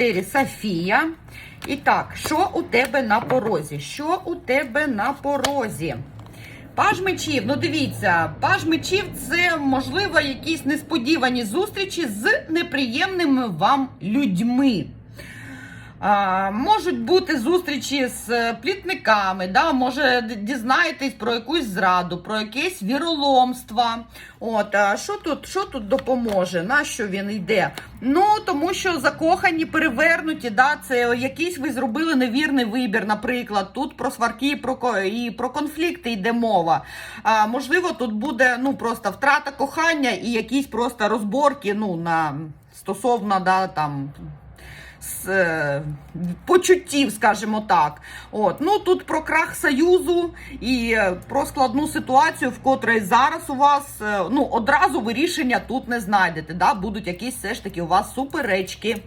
4 Софія. І так, що у тебе на порозі? Що у тебе на порозі? Паж мечів, ну дивіться, паж мечів це можливо якісь несподівані зустрічі з неприємними вам людьми. Можуть бути зустрічі з е, плітниками, да, може дізнаєтесь про якусь зраду, про якесь віроломство. От, а що тут, що тут допоможе? На що він йде? Ну, тому що закохані, перевернуті, да, це якийсь ви зробили невірний вибір, наприклад. Тут про сварки і про, і про конфлікти йде мова. А, можливо, тут буде ну, просто втрата кохання і якісь просто розборки ну, на, стосовно да, там, з е, почуттів, скажімо так. От. Ну, тут про крах союзу і е, про складну ситуацію, в котрій зараз у вас е, ну, одразу ви рішення тут не знайдете. Да? Будуть якісь все ж таки у вас суперечки.